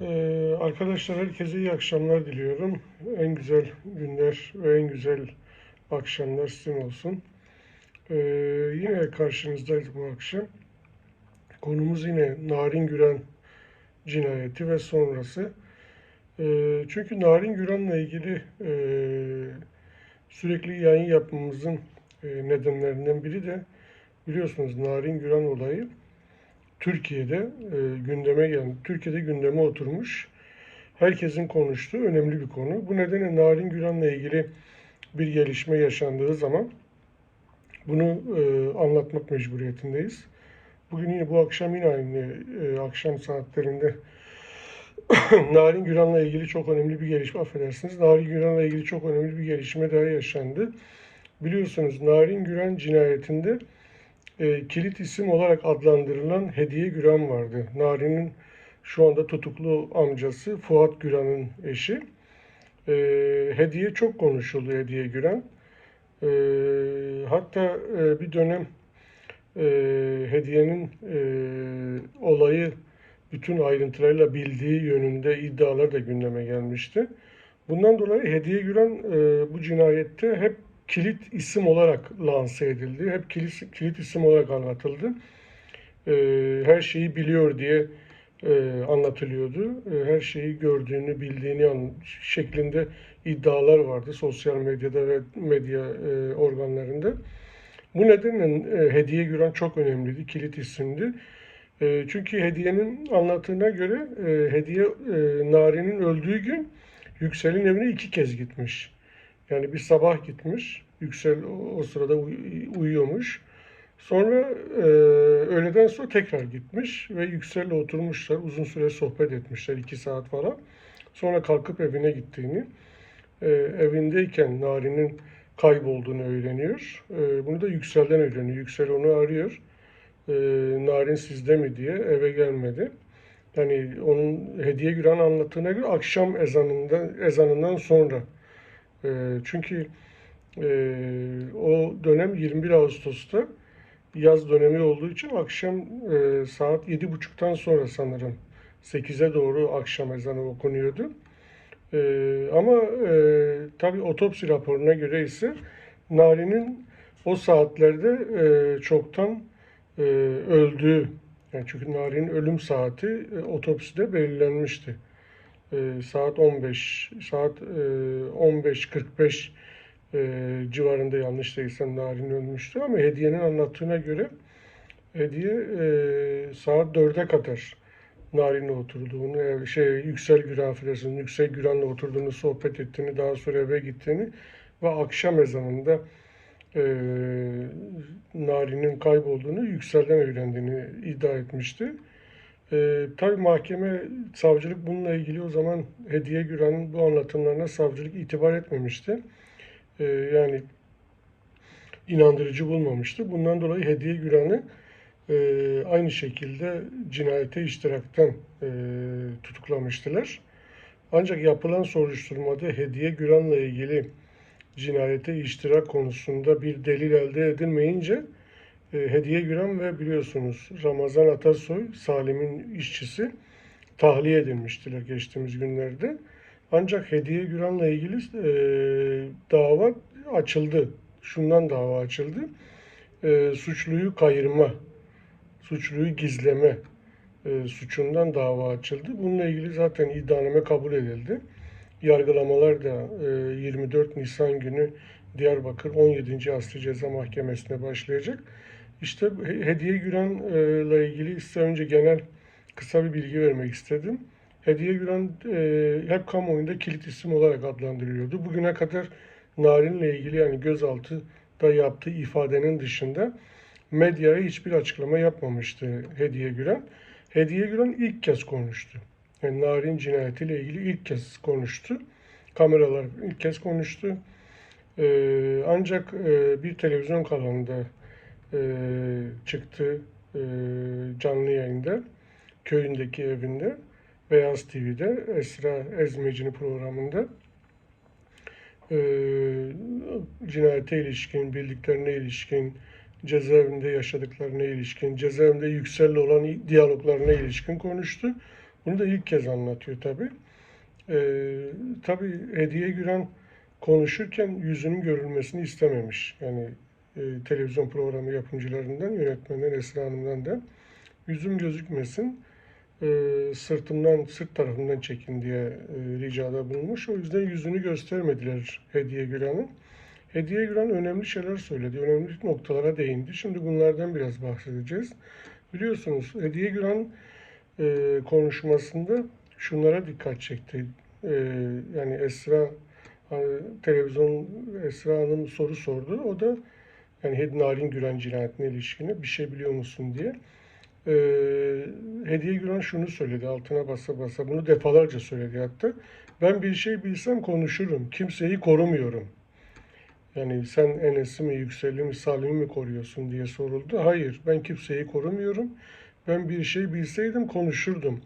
Ee, arkadaşlar herkese iyi akşamlar diliyorum. En güzel günler ve en güzel akşamlar sizin olsun. Ee, yine karşınızdayız bu akşam. Konumuz yine Narin Güren cinayeti ve sonrası. Ee, çünkü Narin Güren'le ilgili e, sürekli yayın yapmamızın e, nedenlerinden biri de biliyorsunuz Narin Güren olayı. Türkiye'de e, gündeme geldi. Türkiye'de gündeme oturmuş. Herkesin konuştuğu önemli bir konu. Bu nedenle Narin Güran'la ilgili bir gelişme yaşandığı zaman bunu e, anlatmak mecburiyetindeyiz. Bugün yine bu akşam yine aynı e, akşam saatlerinde Narin Güran'la ilgili çok önemli bir gelişme affedersiniz. Narin Güran'la ilgili çok önemli bir gelişme daha yaşandı. Biliyorsunuz Narin Güran cinayetinde e, kilit isim olarak adlandırılan Hediye Güran vardı. Nari'nin şu anda tutuklu amcası Fuat Güran'ın eşi. E, Hediye çok konuşuldu Hediye Güran. E, hatta e, bir dönem e, Hediye'nin e, olayı bütün ayrıntılarıyla bildiği yönünde iddialar da gündeme gelmişti. Bundan dolayı Hediye Güran e, bu cinayette hep kilit isim olarak lanse edildi. Hep kilit, kilit isim olarak anlatıldı. E, her şeyi biliyor diye e, anlatılıyordu. E, her şeyi gördüğünü, bildiğini an, şeklinde iddialar vardı sosyal medyada ve medya e, organlarında. Bu nedenle e, Hediye Güran çok önemliydi, kilit isimdi. E, çünkü Hediye'nin anlattığına göre e, Hediye e, Nari'nin öldüğü gün Yüksel'in evine iki kez gitmiş. Yani bir sabah gitmiş. Yüksel o, sırada uy- uyuyormuş. Sonra e, öğleden sonra tekrar gitmiş ve Yüksel'le oturmuşlar. Uzun süre sohbet etmişler. iki saat falan. Sonra kalkıp evine gittiğini, e, evindeyken Nari'nin kaybolduğunu öğreniyor. E, bunu da Yüksel'den öğreniyor. Yüksel onu arıyor. E, Narin sizde mi diye eve gelmedi. Yani onun hediye güran anlattığına göre akşam ezanından ezanından sonra. E, çünkü e, o dönem 21 Ağustos'ta yaz dönemi olduğu için akşam e, saat 7.30'dan sonra sanırım 8'e doğru akşam ezanı okunuyordu. E, ama e, tabii otopsi raporuna göre ise Nari'nin o saatlerde çoktan öldüğü yani çünkü Nari'nin ölüm saati otopside belirlenmişti. E, saat 15 saat e, 15.45 e, civarında yanlış değilsem Narin ölmüştü ama Hediye'nin anlattığına göre Hediye e, saat 4'e kadar Narin'le oturduğunu, şey Yüksel Güran Yüksel Güran'la oturduğunu, sohbet ettiğini, daha sonra eve gittiğini ve akşam ezanında e, Nari'nin kaybolduğunu Yüksel'den öğrendiğini iddia etmişti. E, tabii mahkeme, savcılık bununla ilgili o zaman Hediye Güran'ın bu anlatımlarına savcılık itibar etmemişti. E, yani inandırıcı bulmamıştı. Bundan dolayı Hediye Güran'ı e, aynı şekilde cinayete iştirakten e, tutuklamıştılar. Ancak yapılan soruşturmada Hediye Güran'la ilgili cinayete iştirak konusunda bir delil elde edilmeyince Hediye Güran ve biliyorsunuz Ramazan Atasoy, Salim'in işçisi tahliye edilmiştiler geçtiğimiz günlerde. Ancak Hediye Güran'la ilgili e, dava açıldı. Şundan dava açıldı. E, suçluyu kayırma, suçluyu gizleme e, suçundan dava açıldı. Bununla ilgili zaten iddianame kabul edildi. Yargılamalar da e, 24 Nisan günü Diyarbakır 17. Asli Ceza Mahkemesi'ne başlayacak. İşte He- Hediye Güran'la ilgili size önce genel kısa bir bilgi vermek istedim. Hediye Güran e, hep kamuoyunda kilit isim olarak adlandırılıyordu. Bugüne kadar Narin'le ilgili yani gözaltıda yaptığı ifadenin dışında medyaya hiçbir açıklama yapmamıştı Hediye Güran. Hediye Güran ilk kez konuştu. Yani Narin cinayetiyle ilgili ilk kez konuştu. Kameralar ilk kez konuştu. Ee, ancak e, bir televizyon kanalında e, çıktı e, canlı yayında köyündeki evinde Beyaz TV'de Esra Ezmeci'nin programında e, cinayete ilişkin, bildiklerine ilişkin, cezaevinde yaşadıklarına ilişkin, cezaevinde Yüksel'le olan diyaloglarına ilişkin konuştu. Bunu da ilk kez anlatıyor tabii. Ee, tabii Hediye Güran konuşurken yüzünün görülmesini istememiş. Yani e, televizyon programı yapımcılarından, yönetmenden Esra Hanım'dan da yüzüm gözükmesin, e, sırtımdan, sırt tarafından çekin diye e, ricada bulunmuş. O yüzden yüzünü göstermediler Hediye Güran'ın. Hediye Güran önemli şeyler söyledi, önemli noktalara değindi. Şimdi bunlardan biraz bahsedeceğiz. Biliyorsunuz Hediye Güran e, konuşmasında şunlara dikkat çekti. E, yani Esra e, televizyon Esra Hanım soru sordu. O da yani Narin Güran cinayetine ilişkine bir şey biliyor musun diye. E, Hediye Güran şunu söyledi altına basa basa. Bunu defalarca söyledi hatta. Ben bir şey bilsem konuşurum. Kimseyi korumuyorum. Yani sen Enes'i mi, Yüksel'i mi, Salim'i mi koruyorsun diye soruldu. Hayır, ben kimseyi korumuyorum. Ben bir şey bilseydim konuşurdum.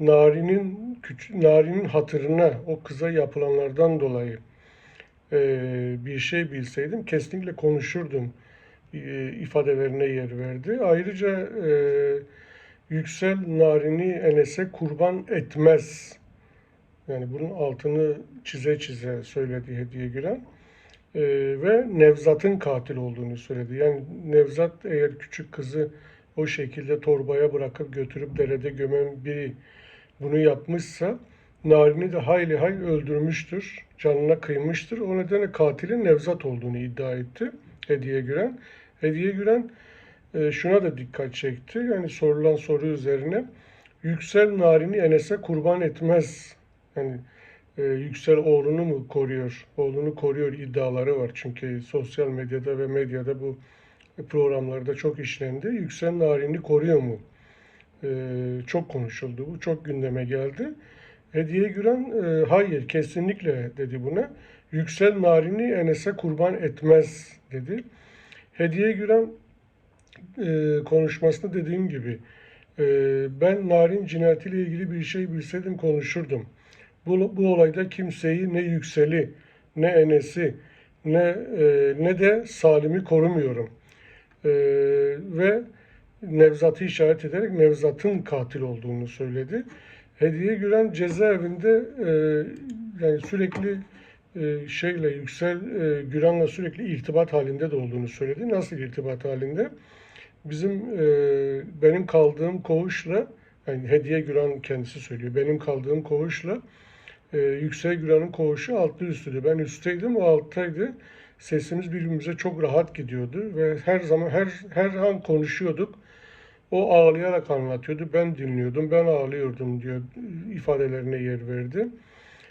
Nari'nin Nari'nin hatırına o kıza yapılanlardan dolayı e, bir şey bilseydim kesinlikle konuşurdum e, ifadelerine yer verdi. Ayrıca e, Yüksel Narin'i Enes'e kurban etmez. Yani bunun altını çize çize söyledi Hediye Gülen. E, ve Nevzat'ın katil olduğunu söyledi. Yani Nevzat eğer küçük kızı o şekilde torbaya bırakıp götürüp derede gömen biri bunu yapmışsa Narin'i de hayli hayli öldürmüştür, canına kıymıştır. O nedenle katilin Nevzat olduğunu iddia etti Hediye Güren. Hediye Güren e, şuna da dikkat çekti. Yani sorulan soru üzerine Yüksel Narin'i Enes'e kurban etmez. Yani e, Yüksel oğlunu mu koruyor, oğlunu koruyor iddiaları var. Çünkü sosyal medyada ve medyada bu programlarda çok işlendi. Yüksel Narin'i koruyor mu? E, çok konuşuldu. Bu çok gündeme geldi. Hediye Güren e, hayır kesinlikle dedi buna. Yüksel Narin'i Enes'e kurban etmez dedi. Hediye Güren e, konuşmasında dediğim gibi e, ben Narin cinayetiyle ilgili bir şey bilseydim konuşurdum. Bu, bu olayda kimseyi ne Yüksel'i ne Enes'i ne e, ne de Salim'i korumuyorum. E, ve Nevzat'ı işaret ederek Nevzat'ın katil olduğunu söyledi. Hediye Gülen cezaevinde e, yani sürekli e, şeyle Yüksel e, Güran'la sürekli irtibat halinde de olduğunu söyledi. Nasıl irtibat halinde? Bizim e, benim kaldığım koğuşla yani Hediye Güran kendisi söylüyor. Benim kaldığım koğuşla e, Yüksel Güran'ın koğuşu altı üstüydü. Ben üstteydim, o alttaydı. Sesimiz birbirimize çok rahat gidiyordu ve her zaman her her an konuşuyorduk. O ağlayarak anlatıyordu. Ben dinliyordum, ben ağlıyordum diyor ifadelerine yer verdi.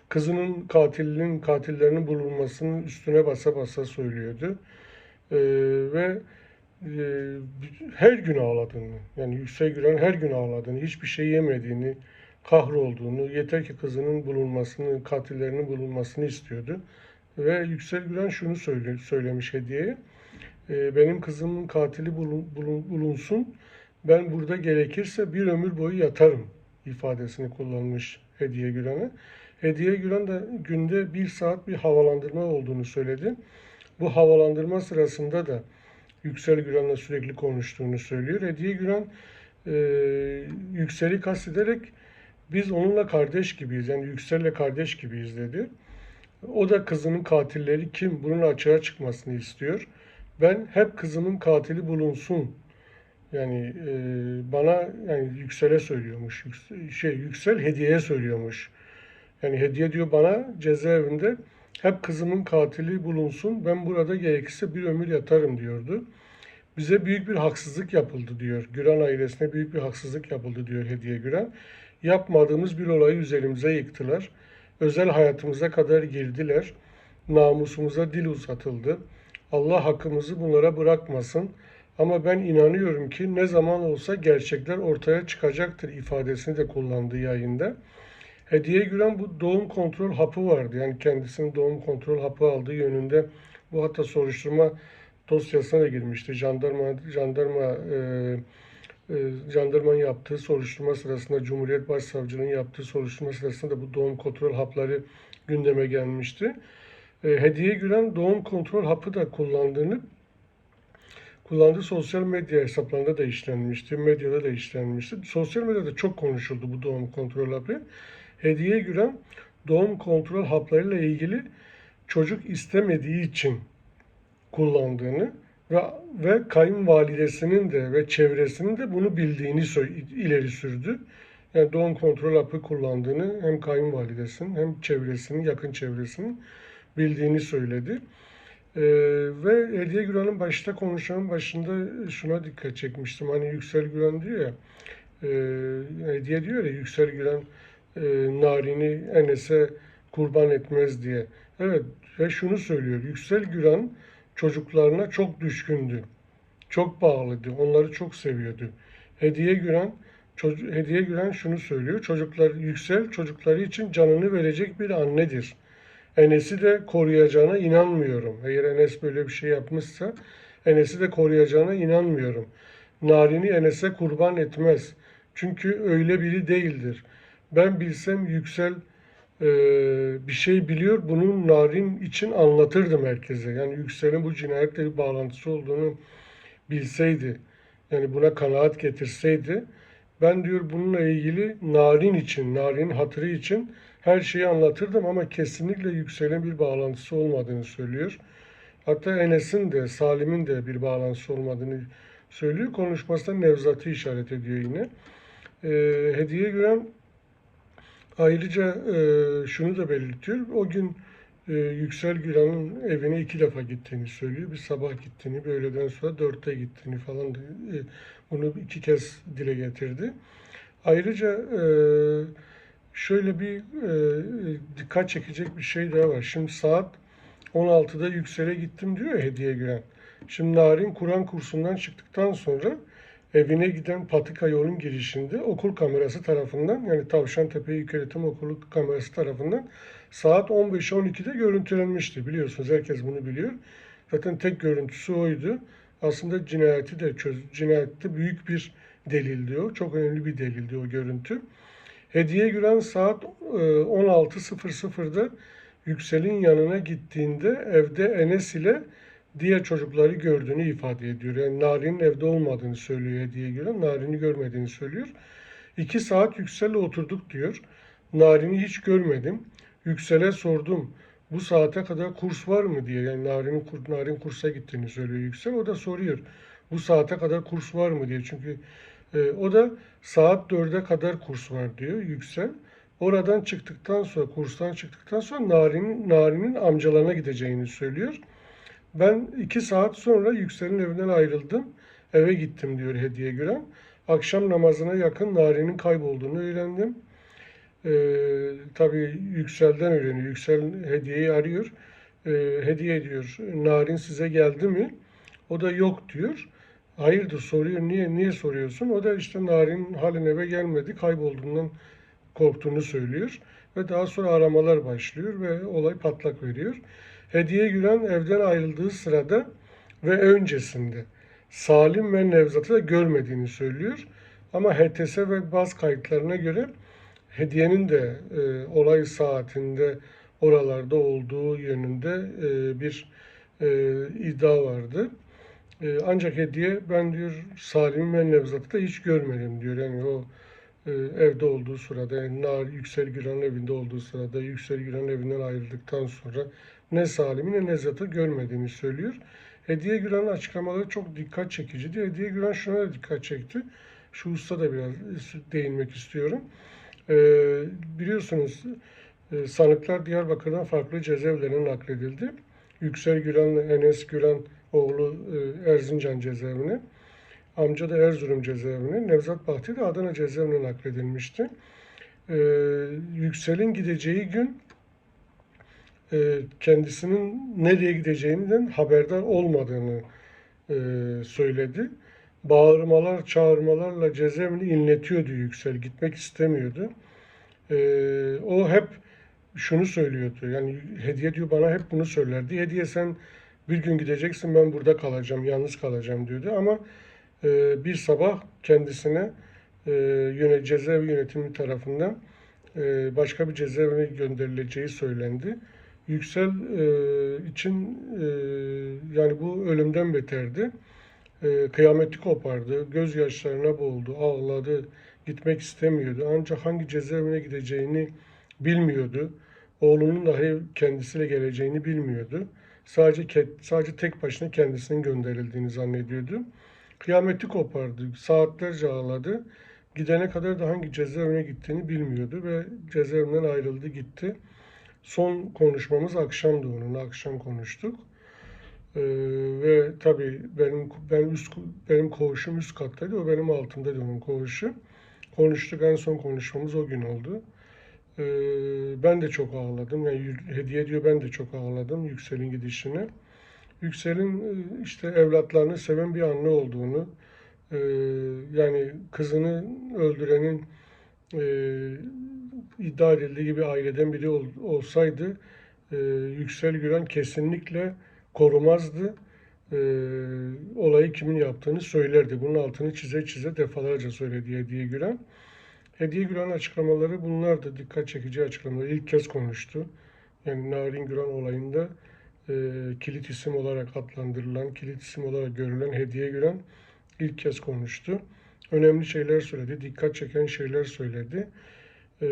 Kızının katilinin katillerinin bulunmasının üstüne basa basa söylüyordu. Ee, ve e, her gün ağladığını, yani Yüksel Gülen her gün ağladığını, hiçbir şey yemediğini, kahrolduğunu, yeter ki kızının bulunmasını, katillerinin bulunmasını istiyordu. Ve Yüksel Gülen şunu söyle, söylemiş hediyeye. E, benim kızımın katili bulun, bulun, bulunsun ben burada gerekirse bir ömür boyu yatarım ifadesini kullanmış Hediye Gülen'e. Hediye Gülen de günde bir saat bir havalandırma olduğunu söyledi. Bu havalandırma sırasında da Yüksel Gülen'le sürekli konuştuğunu söylüyor. Hediye Gülen e, Yüksel'i kastederek biz onunla kardeş gibiyiz. Yani Yüksel'le kardeş gibiyiz dedi. O da kızının katilleri kim? Bunun açığa çıkmasını istiyor. Ben hep kızımın katili bulunsun yani e, bana yani Yüksel'e söylüyormuş. Yüksel, şey Yüksel Hediye'ye söylüyormuş. Yani Hediye diyor bana cezaevinde hep kızımın katili bulunsun. Ben burada gerekirse bir ömür yatarım diyordu. Bize büyük bir haksızlık yapıldı diyor. Güran ailesine büyük bir haksızlık yapıldı diyor Hediye Güran. Yapmadığımız bir olayı üzerimize yıktılar. Özel hayatımıza kadar girdiler. Namusumuza dil uzatıldı. Allah hakkımızı bunlara bırakmasın. Ama ben inanıyorum ki ne zaman olsa gerçekler ortaya çıkacaktır ifadesini de kullandığı yayında. Hediye Gülen bu doğum kontrol hapı vardı. Yani kendisinin doğum kontrol hapı aldığı yönünde bu hatta soruşturma dosyasına da girmişti. Jandarma jandarma e, e, jandarmanın yaptığı soruşturma sırasında Cumhuriyet Başsavcılığı'nın yaptığı soruşturma sırasında da bu doğum kontrol hapları gündeme gelmişti. E, Hediye Gülen doğum kontrol hapı da kullandığını kullandığı sosyal medya hesaplarında da işlenmişti, medyada da işlenmişti. Sosyal medyada çok konuşuldu bu doğum kontrol hapı. Hediye Gülen doğum kontrol haplarıyla ilgili çocuk istemediği için kullandığını ve, ve kayınvalidesinin de ve çevresinin de bunu bildiğini ileri sürdü. Yani doğum kontrol hapı kullandığını hem kayınvalidesinin hem çevresinin, yakın çevresinin bildiğini söyledi. Ee, ve Hediye Gülen'in başta konuşanın başında şuna dikkat çekmiştim. Hani Yüksel Gülen diyor ya, e, Hediye diyor ya Yüksel Gülen e, Narin'i Enes'e kurban etmez diye. Evet ve şunu söylüyor. Yüksel Gülen çocuklarına çok düşkündü. Çok bağlıydı. Onları çok seviyordu. Hediye Gülen Hediye Gülen şunu söylüyor. Çocuklar Yüksel çocukları için canını verecek bir annedir. Enes'i de koruyacağına inanmıyorum. Eğer Enes böyle bir şey yapmışsa Enes'i de koruyacağına inanmıyorum. Narin'i Enes'e kurban etmez. Çünkü öyle biri değildir. Ben bilsem Yüksel e, bir şey biliyor. Bunun Narin için anlatırdım herkese. Yani Yüksel'in bu cinayetle bir bağlantısı olduğunu bilseydi, yani buna kanaat getirseydi, ben diyor bununla ilgili Narin için, Narin'in hatırı için her şeyi anlatırdım ama kesinlikle Yüksel'in bir bağlantısı olmadığını söylüyor. Hatta Enes'in de Salim'in de bir bağlantısı olmadığını söylüyor. Konuşmasında Nevzat'ı işaret ediyor yine. Ee, Hediye Gülen ayrıca e, şunu da belirtiyor. O gün e, Yüksel Gülen'in evine iki defa gittiğini söylüyor. Bir sabah gittiğini, bir öğleden sonra dörtte gittiğini falan e, bunu iki kez dile getirdi. Ayrıca e, şöyle bir e, dikkat çekecek bir şey daha var. Şimdi saat 16'da Yüksel'e gittim diyor Hediye Gülen. Şimdi Narin Kur'an kursundan çıktıktan sonra evine giden patika yolun girişinde okul kamerası tarafından yani Tavşantepe İlköğretim Okulu kamerası tarafından saat 15-12'de görüntülenmişti. Biliyorsunuz herkes bunu biliyor. Zaten tek görüntüsü oydu. Aslında cinayeti de çöz, cinayette büyük bir delildi o. Çok önemli bir delildi o görüntü. Hediye Gülen saat e, 16.00'da Yüksel'in yanına gittiğinde evde Enes ile diğer çocukları gördüğünü ifade ediyor. Yani Narin'in evde olmadığını söylüyor Hediye Gülen. Narin'i görmediğini söylüyor. İki saat Yüksel'le oturduk diyor. Narin'i hiç görmedim. Yüksel'e sordum. Bu saate kadar kurs var mı diye. Yani Narin'in kur, Narin kursa gittiğini söylüyor Yüksel. O da soruyor. Bu saate kadar kurs var mı diye. Çünkü e, o da saat 4'e kadar kurs var diyor Yüksel. Oradan çıktıktan sonra, kurstan çıktıktan sonra Narin'in Narin'in amcalarına gideceğini söylüyor. Ben iki saat sonra Yüksel'in evinden ayrıldım. Eve gittim diyor Hediye Gülen. Akşam namazına yakın Nari'nin kaybolduğunu öğrendim. Ee, tabii Yüksel'den öğreniyor. Yüksel Hediye'yi arıyor. Ee, hediye diyor, Narin size geldi mi? O da yok diyor. Hayırdır soruyor. Niye niye soruyorsun? O da işte Narin halen eve gelmedi. Kaybolduğundan korktuğunu söylüyor. Ve daha sonra aramalar başlıyor ve olay patlak veriyor. Hediye Gülen evden ayrıldığı sırada ve öncesinde Salim ve Nevzat'ı da görmediğini söylüyor. Ama HTS ve baz kayıtlarına göre Hediye'nin de e, olay saatinde oralarda olduğu yönünde e, bir e, iddia vardı. E, ancak Hediye ben diyor Salim ve Nevzat'ı da hiç görmedim diyor. Yani o e, evde olduğu sırada, yani Nar Yüksel Gülen'in evinde olduğu sırada, Yüksel Gülen'in evinden ayrıldıktan sonra ne Salim'i ne Nevzat'ı görmediğini söylüyor. Hediye Gülen'in açıklamaları çok dikkat çekiciydi. Hediye Gülen şuna da dikkat çekti. Şu usta da biraz değinmek istiyorum. E, biliyorsunuz e, sanıklar Diyarbakır'dan farklı cezaevlerine nakledildi. Yüksel Gülen, Enes Gülen oğlu e, Erzincan cezaevine. Amca da Erzurum cezaevine. Nevzat Bahtı da Adana cezaevine nakledilmişti. E, Yüksel'in gideceği gün e, kendisinin nereye gideceğinden haberdar olmadığını e, söyledi. Bağırmalar, çağırmalarla cezaevini inletiyordu Yüksel. Gitmek istemiyordu. E, o hep şunu söylüyordu. Yani hediye diyor bana hep bunu söylerdi. Hediye sen bir gün gideceksin ben burada kalacağım, yalnız kalacağım diyordu. Ama e, bir sabah kendisine e, yöne, cezaevi yönetimi tarafından e, başka bir cezaevine gönderileceği söylendi. Yüksel e, için e, yani bu ölümden beterdi. E, kıyameti kopardı, gözyaşlarına boğuldu, ağladı, gitmek istemiyordu. Ancak hangi cezaevine gideceğini bilmiyordu. Oğlunun dahi kendisiyle geleceğini bilmiyordu. Sadece sadece tek başına kendisinin gönderildiğini zannediyordu. Kıyameti kopardı, saatlerce ağladı. Gidene kadar da hangi cezaevine gittiğini bilmiyordu ve cezaevinden ayrıldı gitti. Son konuşmamız akşamdı onunla, akşam konuştuk. Ee, ve tabii benim ben üst benim koğuşum üst kattaydı, o benim altımdaydı onun koğuşu. Konuştuk, en son konuşmamız o gün oldu. Ee, ben de çok ağladım, yani hediye diyor ben de çok ağladım Yüksel'in gidişine. Yüksel'in e, işte evlatlarını seven bir anne olduğunu, e, yani kızını öldürenin e, iddia edildiği gibi aileden biri ol- olsaydı e, Yüksel Gülen kesinlikle korumazdı. E, olayı kimin yaptığını söylerdi. Bunun altını çize çize defalarca söyledi Hediye Gülen. Hediye Gülen açıklamaları bunlardı. Dikkat çekici açıklamalar. İlk kez konuştu. Yani Narin Gülen olayında e, kilit isim olarak adlandırılan, kilit isim olarak görülen Hediye Gülen ilk kez konuştu. Önemli şeyler söyledi, dikkat çeken şeyler söyledi. Ee,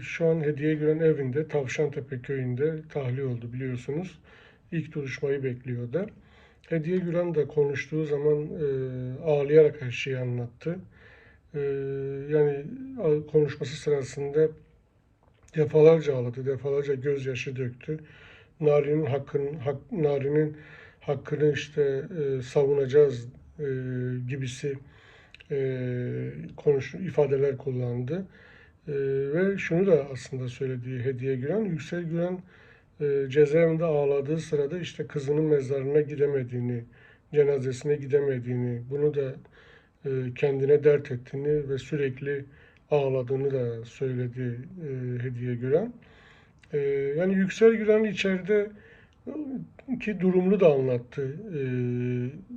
şu an Hediye Gülen evinde, Tavşantepe köyünde tahliye oldu biliyorsunuz. İlk duruşmayı bekliyor da. Hediye Gülen de konuştuğu zaman e, ağlayarak her şeyi anlattı. E, yani konuşması sırasında defalarca ağladı, defalarca gözyaşı döktü. Nari'nin hakkın, hak, Nari'nin hakkını işte e, savunacağız e, gibisi e, konuş ifadeler kullandı. E, ve şunu da aslında söylediği Hediye Gülen, Yüksel Gülen e, cezaevinde ağladığı sırada işte kızının mezarına gidemediğini, cenazesine gidemediğini, bunu da e, kendine dert ettiğini ve sürekli ağladığını da söyledi e, Hediye Gülen. E, yani Yüksel Gülen içeride ki durumunu da anlattı e,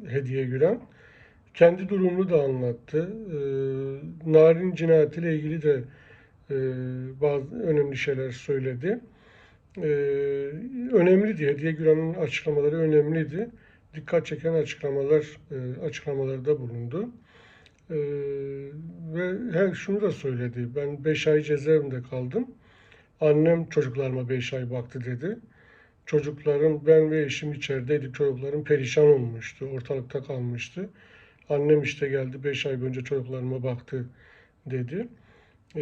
Hediye Gülen. Kendi durumunu da anlattı. E, Narin cinayetiyle ilgili de e, bazı önemli şeyler söyledi. E, önemliydi. Hediye Gülen'in açıklamaları önemliydi. Dikkat çeken açıklamalar e, açıklamalarda bulundu. E, ve her şunu da söyledi. Ben 5 ay cezaevinde kaldım. Annem çocuklarıma 5 ay baktı dedi. Çocuklarım, ben ve eşim içerideydik. Çocuklarım perişan olmuştu. Ortalıkta kalmıştı. Annem işte geldi 5 ay boyunca çocuklarıma baktı dedi. Ee,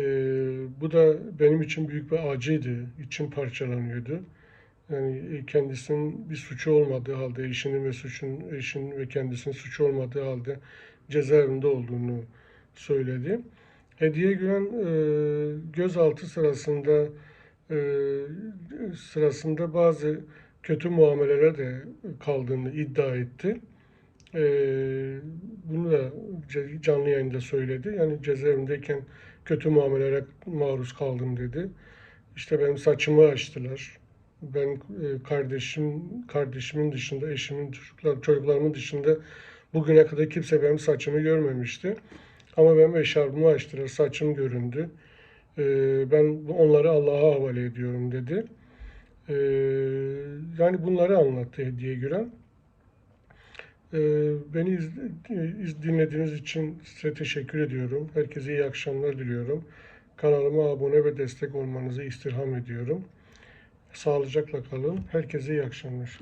bu da benim için büyük bir acıydı. İçim parçalanıyordu. Yani e, kendisinin bir suçu olmadığı halde, eşinin ve suçun, eşinin ve kendisinin suçu olmadığı halde cezaevinde olduğunu söyledi. Hediye Gülen e, gözaltı sırasında e, sırasında bazı kötü muamelelere de kaldığını iddia etti. E, bunu da canlı yayında söyledi. Yani cezaevindeyken kötü muamelelere maruz kaldım dedi. İşte benim saçımı açtılar. Ben e, kardeşim kardeşimin dışında, eşimin çocuklar, çocuklarımın dışında bugüne kadar kimse benim saçımı görmemişti. Ama benim eşarbımı açtılar, saçım göründü. E, ben onları Allah'a havale ediyorum dedi. E, yani bunları anlattı Hediye Gülen. E, beni iz, iz- dinlediğiniz için size teşekkür ediyorum. Herkese iyi akşamlar diliyorum. Kanalıma abone ve destek olmanızı istirham ediyorum. Sağlıcakla kalın. Herkese iyi akşamlar.